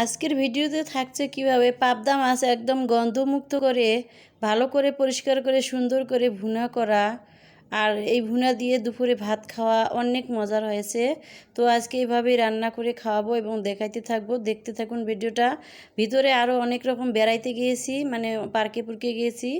আজকের ভিডিওতে থাকছে কীভাবে পাবদা মাছ একদম গন্ধমুক্ত করে, ভালো করে পরিষ্কার করে, সুন্দর করে ভুনা করা। আর এই ভুনা দিয়ে দুপুরে ভাত খাওয়া অনেক মজার হয়েছে। তো আজকে এইভাবেই রান্না করে খাওয়াবো এবং দেখাইতে থাকব। দেখতে থাকুন ভিডিওটা। ভিতরে আরও অনেক রকম বেড়াইতে গিয়েছি মানে পার্কে পুরকে গিয়েছি।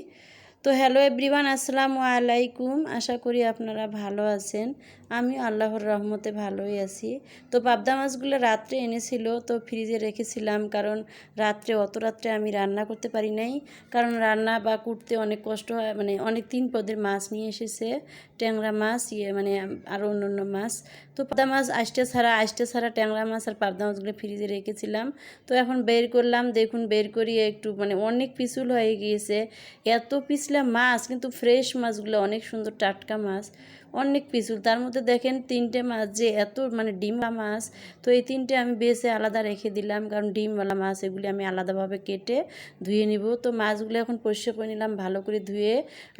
তো হ্যালো এভরিওয়ান আসসালামু আলাইকুম। আশা করি আপনারা ভালো আছেন। আমি আল্লাহর রহমতে ভালোই আছি। তো পাবদা মাছগুলো রাত্রে এনেছিল, তো ফ্রিজে রেখেছিলাম কারণ রাত্রে, অত রাত্রে আমি রান্না করতে পারি নাই। কারণ রান্না বা কুটতে অনেক কষ্ট হয় মানে অনেক তিন পদের মাছ নিয়ে এসেছে, ট্যাংরা মাছ ইয়ে মানে আরও অন্য অন্য মাছ। তো পাবদা মাছ আষ্টে ছাড়া আষ্টে ছাড়া ট্যাংরা মাছ আর পাবদা মাছগুলো ফ্রিজে রেখেছিলাম। তো এখন বের করলাম, দেখুন বের করিয়ে একটু মানে অনেক পিছুল হয়ে গিয়েছে। এত পিছলা মাছ, কিন্তু ফ্রেশ মাছগুলো, অনেক সুন্দর টাটকা মাছ। অনেক পিছুল। তার মধ্যে দেখেন তিনটে মাছ যে এত মানে ডিমা মাছ, তো এই তিনটে আমি বেছে আলাদা রেখে দিলাম, কারণ ডিমওয়ালা মাছ এগুলি আমি আলাদাভাবে কেটে ধুয়ে নিব। তো মাছগুলো এখন পরিষ্কার করে নিলাম, ভালো করে ধুয়ে,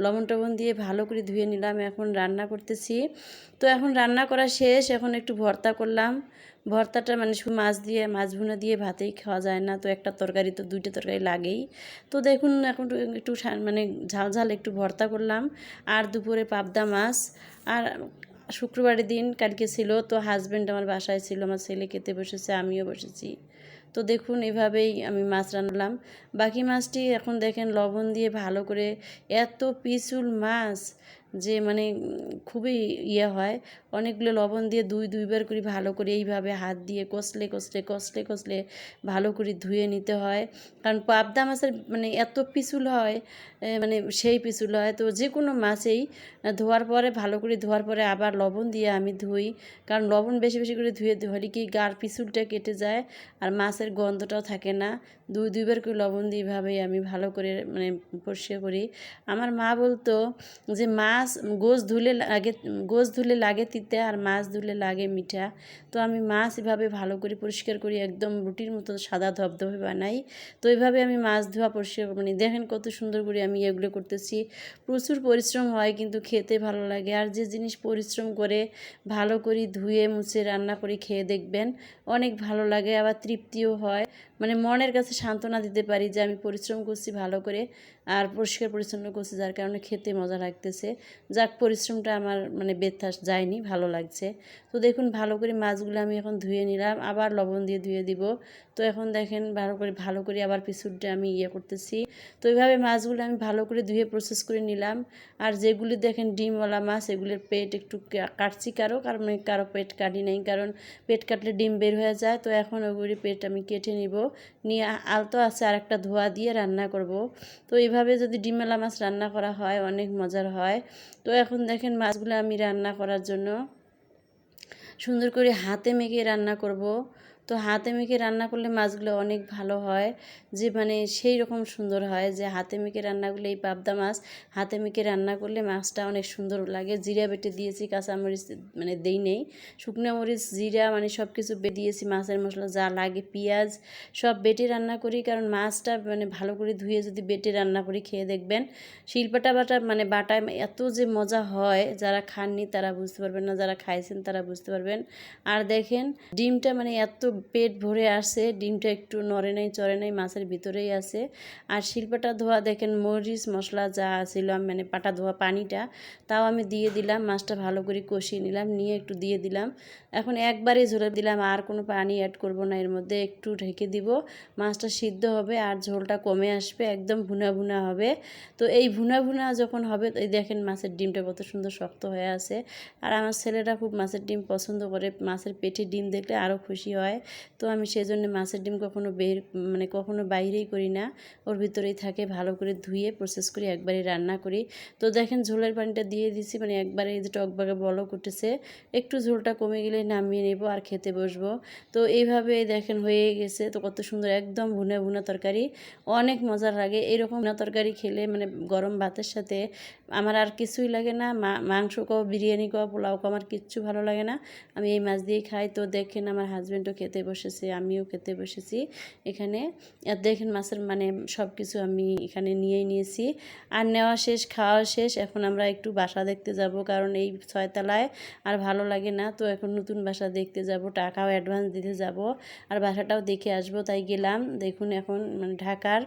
লবণ টবণ দিয়ে ভালো করে ধুয়ে নিলাম, এখন রান্না করতেছি। তো এখন রান্না করা শেষ, এখন একটু ভর্তা করলাম। ভর্তাটা মানে শুধু মাছ দিয়ে, মাছ ভুনা দিয়ে ভাতেই খাওয়া যায় না। তো একটা তরকারি তো দুইটা তরকারি লাগেই। তো দেখুন, এখন একটু মানে ঝাল ঝাল একটু ভর্তা করলাম। আর দুপুরে পাবদা মাছ। আর শুক্রবারের দিন কালকে ছিল, তো হাজব্যান্ড আমার বাসায় ছিল, আমার ছেলে খেতে বসেছে, আমিও বসেছি। তো দেখুন, এভাবেই আমি মাছ রান্নালাম। বাকি মাছটি এখন দেখেন, লবণ দিয়ে ভালো করে এত পিসুল মাছ। যে মানে খুবই ইয়ে হয়। অনেকগুলো লবণ দিয়ে দুই, দুইবার করে ভালো করে এইভাবে হাত দিয়ে কষলে কষলে কষলে কষলে ভালো করে ধুয়ে নিতে হয়। কারণ পাবদা মাছের মানে এত পিছুল হয় মানে সেই পিছুল হয়। তো যে কোনো মাছেই ধোয়ার পরে, ভালো করে ধোয়ার পরে আবার লবণ দিয়ে আমি ধুই। কারণ লবণ বেশি বেশি করে ধুয়ে ধুলে কি গার পিছুলটা কেটে যায় আর মাছের গন্ধটাও থাকে না। দুই, দুইবার করে লবণ দিয়ে এভাবেই আমি ভালো করে মানে পরিষ্কার করি। আমার মা বলতো যে মাছ গোছ ধুলে লাগে গোছ ধুলে লাগে তিতে আর মাছ ধুলে লাগে মিঠা। তো আমি মাছ এভাবে ভালো করে পরিষ্কার করি, একদম রুটির মতো সাদা ধবধবে বানাই। তো এইভাবে আমি মাছ ধোয়া পরিষ্কার মানে দেখেন কত সুন্দর করে আমি এগুলো করতেছি। প্রচুর পরিশ্রম হয় কিন্তু খেতে ভালো লাগে। আর যে জিনিস পরিশ্রম করে ভালো করে ধুয়ে, মুছে, রান্না করে খেয়ে দেখবেন অনেক ভালো লাগে, আবার তৃপ্তিও হয়। মানে মনের কাছে সান্ত্বনা দিতে পারি যে আমি পরিশ্রম করছি ভালো করে আর পরিষ্কার পরিচ্ছন্ন করছি, যার কারণে খেতে মজা লাগতেছে। যাক, পরিশ্রমটা আমার মানে বেথাস যায়নি, ভালো লাগছে। তো দেখুন, ভালো করে মাছগুলো আমি এখন ধুয়ে নিলাম। আবার লবণ দিয়ে ধুয়ে দিব। তো এখন দেখেন ভালো করে ভালো করে আবার পিছুরটা আমি ইয়ে করতেছি। তো এইভাবে মাছগুলো আমি ভালো করে ধুয়ে প্রসেস করে নিলাম। আর যেগুলি দেখেন ডিমওয়ালা মাছ, এগুলির পেট একটু কাটছি কারও, কারণ কারও পেট কাটি নাই, কারণ পেট কাটলে ডিম বের হয়ে যায়। তো এখন ওগুলি পেট আমি কেটে নিব। নিয়ে আলতো আছে আর একটা ধোয়া দিয়ে রান্না করব। তো এইভাবে যদি ডিমওয়ালা মাছ রান্না করা হয়, অনেক মজার হয়। তো এখন দেখেন মাছগুলো আমি রান্না করার জন্য সুন্দর করে হাতে মেখে রান্না করব। তো হাতে মেখে রান্না করলে মাছগুলো অনেক ভালো হয়। যে মানে সেই রকম সুন্দর হয় যে হাতে মেখে রান্নাগুলো এই পাবদা মাছ, হাতে মেখে রান্না করলে মাছটা অনেক সুন্দর লাগে। জিরা বেটে দিয়েছি, কাঁচামরিচ মানে দেই নেই। শুকনো মরিচ, জিরা মানে সব কিছু দিয়েছি, মাছের মশলা যা লাগে, পেঁয়াজ সব বেটে রান্না করি। কারণ মাছটা মানে ভালো করে ধুয়ে যদি বেটে রান্না করি খেয়ে দেখবেন শিল্পাটা বাটা মানে বাটা এত যে মজা হয়, যারা খাননি তারা বুঝতে পারবেন না, যারা খাইছেন তারা বুঝতে পারবেন। আর দেখেন ডিমটা মানে এত পেট ভরে আসে, ডিমটা একটু নড়ে নাই, চড়ে নাই, মাছের ভিতরেই আছে আর শিল্পাটা ধোয়া, দেখেন মরিচ, মশলা যা ছিল মানে পাটা ধোয়া পানিটা, তাও আমি দিয়ে দিলাম, মাছটা ভালো করে কষিয়ে নিলাম, নিয়ে একটু দিয়ে দিলাম। এখন একবারে ঝোলে দিলাম, আর কোনো পানি অ্যাড করব না, এর মধ্যে একটু ঢেকে দিব। মাছটা সিদ্ধ হবে, আর ঝোলটা কমে আসবে, একদম ভুনা ভুনা হবে। তো এই ভুনা ভুনা যখন হবে এই দেখেন মাছের ডিমটা কত সুন্দর শক্ত হয়ে আছে। আর আমার ছেলেটা খুব মাছের ডিম পছন্দ করে, মাছের পেটে ডিম দেখলে আরও খুশি হয়। তো আমি সেই জন্য মাছের ডিম কখনো বের মানে কখনো বাইরেই করি না। ওর ভিতরেই থাকে, ভালো করে ধুয়ে প্রসেস করি একবারে রান্না করি। তো দেখেন ঝোলের পানিটা দিয়ে দিছি মানে একবারে এই যে টকবাগে বলো উঠেছে, একটু ঝোলটা কমে গেলে নামিয়ে নেব আর খেতে বসবো। তো এইভাবে দেখেন হয়ে গেছে, তো কত সুন্দর একদম ভুনা ভুনা তরকারি। অনেক মজার লাগে এরকম ভুনা তরকারি খেলে মানে গরম ভাতের সাথে আমার আর কিছুই লাগে না। মাংস কও, বিরিয়ানি কও, পোলাও কও, আমার কিচ্ছু ভালো লাগে না। আমি এই মাছ দিয়েই খাই। তো দেখেন আমার হাজব্যান্ডও খেতে বসেছে, আমিও খেতে বসেছি এখানে। আর দেখেন মাছের মানে সব কিছু আমি এখানে নিয়েই নিয়েছি। আর নেওয়া শেষ, খাওয়া শেষ। এখন আমরা একটু বাসা দেখতে যাব, কারণ এই ছয়তলায় আর ভালো লাগে না। তো এখন নতুন বাসা দেখতে যাব, টাকাও অ্যাডভান্স দিতে যাব। আর বাসাটাও দেখে আসব, তাই গেলাম। দেখুন এখন মানে ঢাকার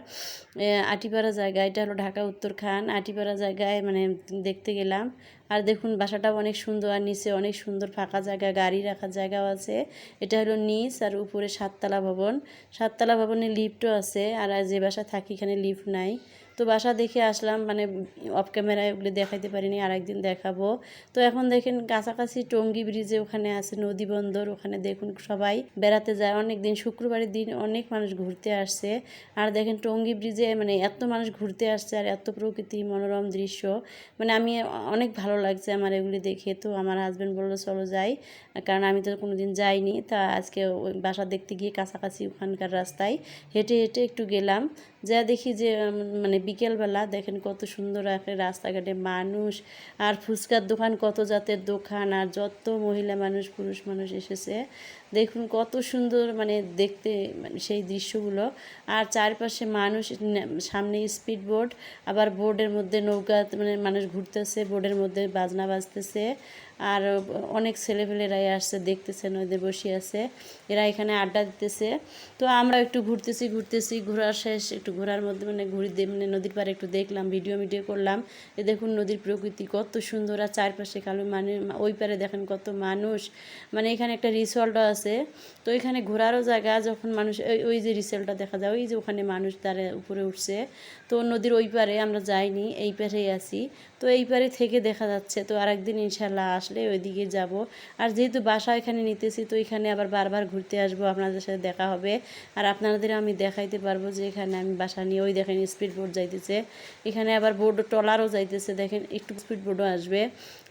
আটিপাড়া জায়গা, এটা হলো ঢাকা উত্তরখান। আটিপাড়া জায়গায় মানে দেখতে গেলাম আর দেখুন বাসাটাও অনেক সুন্দর আর নিচে অনেক সুন্দর ফাঁকা জায়গা, গাড়ি রাখার জায়গাও আছে। এটা হলো নিচ আর উপরে সাততলা ভবন। সাততলা ভবনে লিফটও আছে আর যে বাসা থাকি এখানে লিফট নাই। তো বাসা দেখে আসলাম মানে অফ ক্যামেরায় ওগুলো দেখাইতে পারিনি আর একদিন দেখাবো। তো এখন দেখেন, কাছাকাছি টঙ্গী ব্রিজে ওখানে আছে নদী বন্দর, ওখানে দেখুন সবাই বেড়াতে যায়। অনেক দিন, শুক্রবারের দিন অনেক মানুষ ঘুরতে আসছে। আর দেখেন, টঙ্গী ব্রিজে মানে এত মানুষ ঘুরতে আসছে আর এত প্রকৃতি, মনোরম দৃশ্য। মানে আমি অনেক ভালো লাগছে আমার এগুলি দেখে, তো আমার হাজব্যান্ড বলল, চলো যাই। কারণ আমি তো কোনোদিন যাইনি, তা আজকে ওই বাসা দেখতে গিয়ে কাছাকাছি ওখানকার রাস্তায় হেঁটে হেঁটে একটু গেলাম। যা দেখি যে মানে বিকেলবেলা দেখেন কত সুন্দর একটা রাস্তাঘাটে মানুষ আর ফুচকার দোকান, কত জাতের দোকান আর যত মহিলা মানুষ, পুরুষ মানুষ এসেছে। দেখুন কত সুন্দর মানে দেখতে মানে সেই দৃশ্যগুলো। আর চারপাশে মানুষ, সামনে স্পিড বোর্ড আবার বোর্ডের মধ্যে নৌকা মানে মানুষ ঘুরতেছে, বোর্ডের মধ্যে বাজনা বাজতেছে। আর অনেক ছেলেপেলেরাই আসছে দেখতেছে নদীতে বসে আছে। এরা এখানে আড্ডা দিতেছে। তো আমরা একটু ঘুরতেছি ঘুরতেছি ঘোরার শেষ, একটু ঘোরার মধ্যে মানে ঘুরি দিয়ে মানে নদীর পাড়ে একটু দেখলাম, ভিডিও ভিডিও করলাম। এ দেখুন নদীর প্রকৃতি কত সুন্দর আর চারপাশে কালো মানে ওই পারে দেখেন কত মানুষ। মানে এখানে একটা রিসল্টও আছে। তো এখানে ঘোরারও জায়গা, যখন মানুষ ওই যে রিসল্টটা দেখা যায়, ওই যে ওখানে মানুষ তারা উপরে উঠছে। তো নদীর ওই পারে আমরা যাইনি, এই পারেই আছি। তো এই পারে থেকে দেখা যাচ্ছে। তো আরেকদিন ইনশাল্লাহ আসলে ওইদিকে যাব। আর যেহেতু বাসা এখানে নিতেছি, তো এখানে আবার বারবার ঘুরতে আসব, আপনাদের সাথে দেখা হবে। আর আপনাদের আমি দেখাইতে পারব যে এখানে আমি বাসা নিয়ে, ওই দেখেন স্পিড বোর্ড যাইতেছে। এখানে আবার বোর্ড টলারও যাইতেছে, দেখেন একটু স্পিড বোর্ডও আসবে।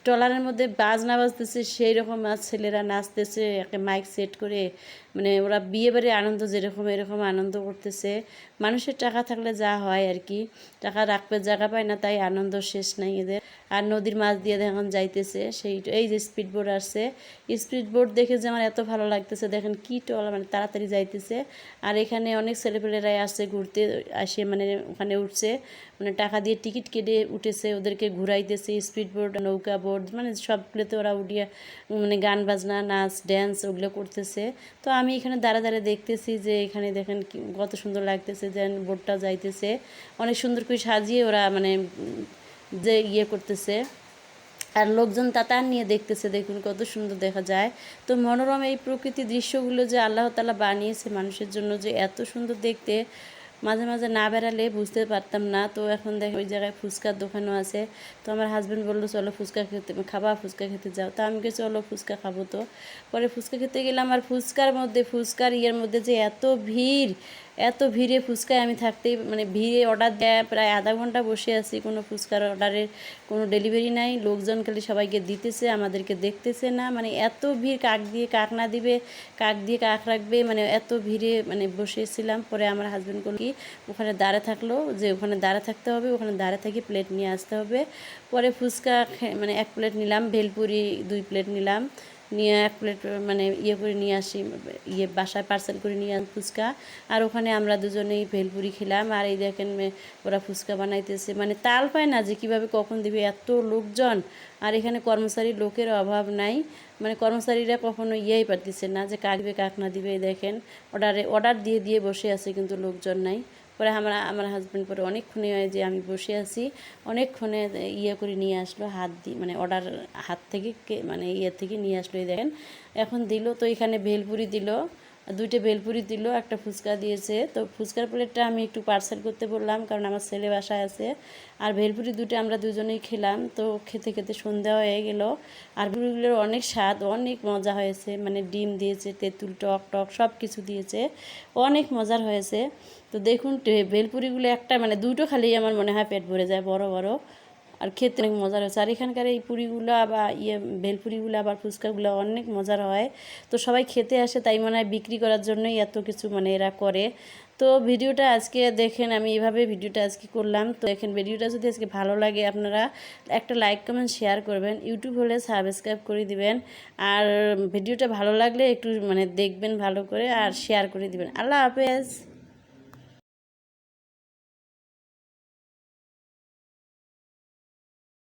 ট্রলারের মধ্যে বাজনা বাজতেছে সেই রকম আর ছেলেরা নাচতেছে একটা মাইক সেট করে মানে ওরা বিয়ে বাড়ি আনন্দ যেরকম, এরকম আনন্দ করতেছে। মানুষের টাকা থাকলে যা হয় আর কি। টাকা রাখবে, জায়গা পায় না, তাই আনন্দ শেষ নাই এদের। আর নদীর মাছ দিয়ে দেখেন যাইতেছে, সেই এই যে স্পিড বোট আসছে। স্পিড বোট দেখে যে আমার এত ভালো লাগতেছে, দেখেন কি টল মানে তাড়াতাড়ি যাইতেছে। আর এখানে অনেক ছেলেপেলেরাই আসছে, ঘুরতে, আসে মানে ওখানে উঠছে। মানে টাকা দিয়ে টিকিট কেটে উঠেছে, ওদেরকে ঘুরাইতেছে স্পিড বোট নৌকা বোর্ড মানে সবগুলোতে ওরা উঠিয়ে মানে গান বাজনা, নাচ ড্যান্স ওগুলো করতেছে। তো আমি এখানে দাঁড়া দাঁড়া দেখতেছি যে এখানে দেখেন কত সুন্দর লাগতেছে যে বোর্ডটা যাইতেছে। অনেক সুন্দর করে সাজিয়ে ওরা মানে যে ইয়ে করতেছে। আর লোকজন তাতার নিয়ে দেখতেছে, দেখুন কত সুন্দর দেখা যায়। তো মনোরম এই প্রকৃতি দৃশ্যগুলো যে আল্লাহ তালা বানিয়েছে মানুষের জন্য যে এত সুন্দর দেখতে মাঝে মাঝে না বেড়ালে বুঝতে পারতাম না। তো এখন দেখ ওই জায়গায় ফুচকার দোকানও আছে। তো আমার হাজব্যান্ড বলল, চলো ফুচকা খেতে, খাবা, ফুচকা খেতে যাও। তা আমি কে চলো ফুচকা খাব তো। পরে ফুচকা খেতে গেলাম। আর ফুচকার মধ্যে, ফুচকার ইয়ের মধ্যে যে এত ভিড় এত ভিড়ে ফুচকায় আমি থাকতেই মানে ভিড়ে অর্ডার দেয় প্রায় আধা ঘণ্টা বসে আছি, কোনো ফুচকার অর্ডারের কোনো ডেলিভারি নাই। লোকজন খালি সবাইকে দিতেছে, আমাদেরকে দেখতেছে না। মানে এত ভিড় কাক দিয়ে কাক না দিবে, কাক দিয়ে কাক রাখবে মানে এত ভিড়ে মানে বসেছিলাম পরে আমার হাজব্যান্ড কি, ওখানে দাঁড়া থাকল যে ওখানে দাঁড়া থাকতে হবে, ওখানে দাঁড়ে থেকে প্লেট নিয়ে আসতে হবে। পরে ফুচকা মানে এক প্লেট নিলাম, ভেলপুরি দুই প্লেট নিলাম। নিয়ে এক প্লেট মানে ইয়ে করে নিয়ে আসি ইয়ে বাসায় পার্সেল করে নিয়ে আন ফুচকা। আর ওখানে আমরা দুজনেই ভেলপুরি খেলাম। আর এই দেখেন ওরা ফুচকা বানাইতেছে। মানে তাল পায় না যে কীভাবে কখন দিবে, এত লোকজন। আর এখানে কর্মচারী লোকের অভাব নাই। মানে কর্মচারীরা কখনো ইয়েই পারতেছে না যে কাকবে কাক না দিবে দেখেন। অর্ডারে অর্ডার দিয়ে দিয়ে বসে আছে কিন্তু লোকজন নাই। পরে আমরা, আমার হাজব্যান্ড পরে অনেকক্ষণে যে আমি বসে আছি, অনেকক্ষণে ইয়ে করে নিয়ে আসলো, হাত দিয়ে মানে অর্ডার হাত থেকে মানে ইয়ে থেকে নিয়ে আসলো দেখেন। এখন দিল তো এখানে ভেলপুরি দিল। দুইটা বেলপুরি দিল, একটা ফুচকা দিয়েছে। তো ফুচকার প্লেটটা আমি একটু পার্সেল করতে বললাম, কারণ আমার ছেলে বাসায় আছে। আর ভেলপুরি দুটো আমরা দুজনেই খেলাম, তো খেতে খেতে সন্ধ্যা হয়ে গেল। আর ভেলপুরিগুলোর অনেক স্বাদ, অনেক মজা হয়েছে। মানে ডিম দিয়েছে, তেঁতুল, টক টক সব কিছু দিয়েছে। অনেক মজার হয়েছে। তো দেখুন ভেলপুরিগুলো একটা মানে দুটো খালি আমার মনে হয় পেট ভরে যায়, বড় বড়। আর খেতে অনেক মজার হয়েছে। আর এখানকার এই পুরিগুলো বা ইয়ে ভেলপুরিগুলো আবার ফুচকাগুলো অনেক মজার হয়। তো সবাই খেতে আসে, তাই মনে হয় বিক্রি করার জন্যই এত কিছু মানে এরা করে। তো ভিডিওটা আজকে দেখেন, আমি এভাবে ভিডিওটা আজকে করলাম। তো দেখেন, ভিডিওটা যদি আজকে ভালো লাগে আপনারা একটা লাইক কমেন্ট শেয়ার করবেন। ইউটিউব হলে সাবস্ক্রাইব করে দিবেন। আর ভিডিওটা ভালো লাগলে একটু মানে দেখবেন ভালো করে আর শেয়ার করে দিবেন। আল্লাহ হাফেজ।